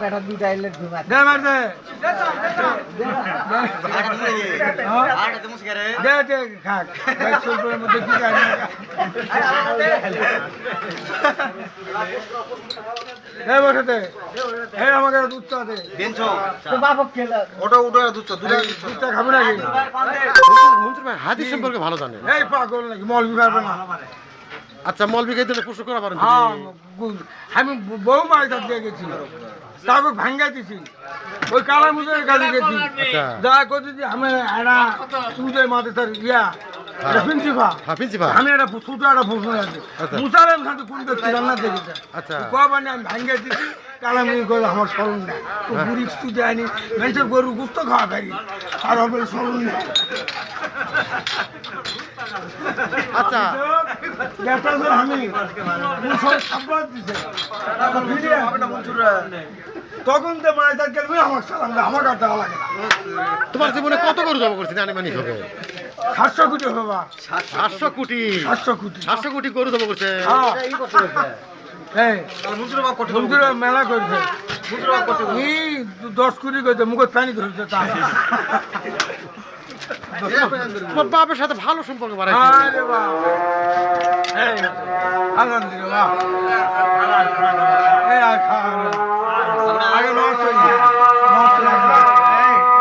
বেটা দুইটা দে মার দে দে দে খাক। ভাই সুলপুরের মধ্যে কি খাই না দে বসে দে। এই আমাকে দুধ চা দে। তো বাপক খেলা। ওটা উঠে দুধ চা দুধ দুধ নাকি? মন্ত্রী সম্পর্কে ভালো জানেন এই পাগল নাকি? মলবি পারবে না। আচ্ছা মলবি খাইতে প্রশ্ন করা পারেন। হ্যাঁ আমি বহু মাছ ধরতে গেছি। তাকে ভাঙ্গা দিছি। ওই কালা মুজের কাছে গেছি। আচ্ছা। যা করছি যে আমি একটা তুই মাঝে তার ইয়া হ্যাঁ। প্রিন্সিপাল। আমি একটা ছোট একটা আছে। আচ্ছা। মুসালেম খাতে কোন ব্যক্তি রান্না দেখেছে? আচ্ছা। কবানি আমি ভাঙ্গা দিছি করে আমার স্মরণ নেই। তো হ্যাঁ। বুড়ি স্তুতি আনি মানুষের গরু গুস্ত খাওয়া পারি আর হবে স্মরণ নেই। আচ্ছা। তখন তো মাছ ধর গেলে আমার সালাম আমার দেওয়া লাগে তোমার জীবনে কত গরু জমা করছেন আনুমানিক হবে। সাতশো কোটি বাবা সাতশো কোটি। সাতশো কোটি। সাতশো কোটি গরু জমা করছে। হ্যাঁ। এই বন্ধুরা মেলা করছে। দশ কোটি করছে মুখে পানি ধরছে তা বাপের সাথে ভালো সম্পর্ক বাড়াই